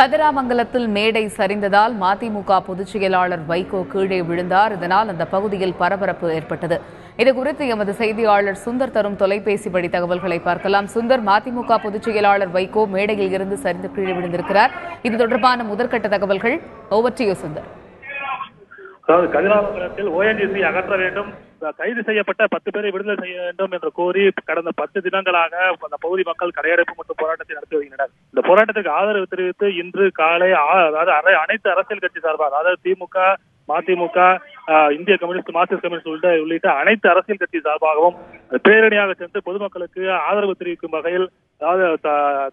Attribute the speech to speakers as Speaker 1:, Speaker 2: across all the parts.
Speaker 1: கதிராமங்கலத்தில் மேடை சரிந்ததால் மதிமுக பொதுச் செயலாளர் வைகோ கீழே விழுந்தார். இதனால் அந்த பகுதியில் பரபரப்பு ஏற்பட்டது. இதுகுறித்து எமது செய்தியாளர் சுந்தர் தரும் தொலைபேசி வழி தகவல்களை பார்க்கலாம். சுந்தர் மதிமுக பொதுச் செயலாளர் வைகோ மேடையில் இருந்து சரிந்து கீழே விழுந்திருக்கிறார். இது தொடர்பான முதற்கட்ட தகவல்கள். Over to Sundar.
Speaker 2: அதாவது கதிராபுரத்தில் ஓஎன்ஜிசி அகற்ற வேண்டும். கைது செய்யப்பட்ட பத்து பேரை விடுதலை செய்ய வேண்டும் என்று கோரி கடந்த பத்து தினங்களாக அந்த பகுதி மக்கள் கடையடைப்பு மற்றும் போராட்டத்தை நடத்தி வருகின்றனர். இந்த போராட்டத்துக்கு ஆதரவு தெரிவித்து இன்று காலை அதாவது அனைத்து அரசியல் கட்சி சார்பாக அதாவது திமுக மதிமுக ஆஹ், இந்திய கம்யூனிஸ்ட் மார்க்சிஸ்ட் கம்யூனிஸ்ட் உள்ளிட்ட உள்ளிட்ட அனைத்து அரசியல் கட்சி சார்பாகவும் பேரணியாக சென்று பொதுமக்களுக்கு ஆதரவு தெரிவிக்கும் வகையில் அதாவது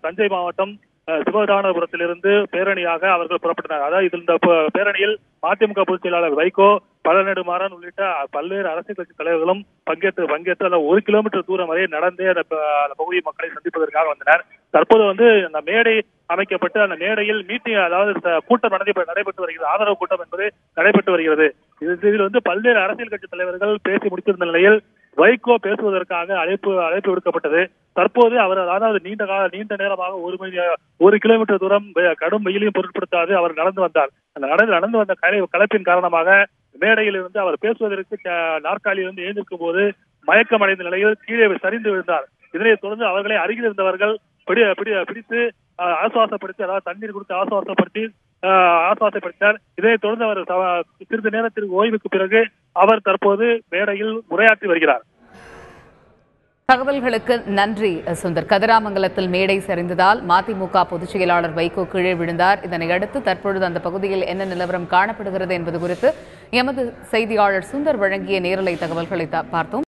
Speaker 2: தஞ்சை மாவட்டம் சிவதானபுரத்திலிருந்து பேரணியாக அவர்கள் புறப்பட்டனர். அதாவது இந்த பேரணியில் மதிமுக பொதுச் செயலாளர் வைகோ பழநெடுமாறன் உள்ளிட்ட பல்வேறு அரசியல் கட்சி தலைவர்களும் பங்கேற்று பங்கேற்று அந்த ஒரு கிலோமீட்டர் தூரம் வரை நடந்தே அந்த பகுதி மக்களை சந்திப்பதற்காக வந்தனர். தற்போது வந்து அந்த மேடை அமைக்கப்பட்டு அந்த மேடையில் மீட்டிங் அதாவது கூட்டம் நடந்து நடைபெற்று வருகிறது. ஆதரவு கூட்டம் என்பது நடைபெற்று வருகிறது. இது- இதில் வந்து பல்வேறு அரசியல் கட்சி தலைவர்கள் பேசி முடித்திருந்த நிலையில் வைகோ பேசுவதற்காக அழைப்பு அழைப்பு விடுக்கப்பட்டது. தற்போது அவர் அதாவது நீண்ட கால நீண்ட நேரமாக ஒரு மணி ஒரு கிலோமீட்டர் தூரம் கடும் வெயிலையும் பொருட்படுத்தாது அவர் நடந்து வந்தார். அந்த நடந்து நடந்து வந்த கலை கலப்பின் காரணமாக மேடையில் இருந்து அவர் பேசுவதற்கு நாற்காலியிலிருந்து எழுந்திருக்கும் போது மயக்கம் அடைந்த நிலையில் கீழே சரிந்து விழுந்தார். இதனைத் தொடர்ந்து அவர்களை அருகில் இருந்தவர்கள் பிடி பிடி பிடித்து ஆசுவாசப்படுத்தி அதாவது தண்ணீர் கொடுத்து ஆசுவாசப்படுத்தி ஆசுவாசப்படுத்தினார் இதனைத் தொடர்ந்து அவர் சிறிது நேரத்திற்கு ஓய்வுக்கு பிறகு அவர் தற்போது மேடையில் உரையாற்றி வருகிறார்.
Speaker 1: தகவல்களுக்கு நன்றி சுந்தர். கதிராமங்கலத்தில் மேடை சரிந்ததால் மதிமுக பொதுச் செயலாளர் வைகோ கீழே விழுந்தார். இதனையடுத்து தற்பொழுது அந்த பகுதியில் என்ன நிலவரம் காணப்படுகிறது என்பது குறித்து எமது செய்தியாளர் சுந்தர் வழங்கிய நேரலை தகவல்களை பார்த்தோம்.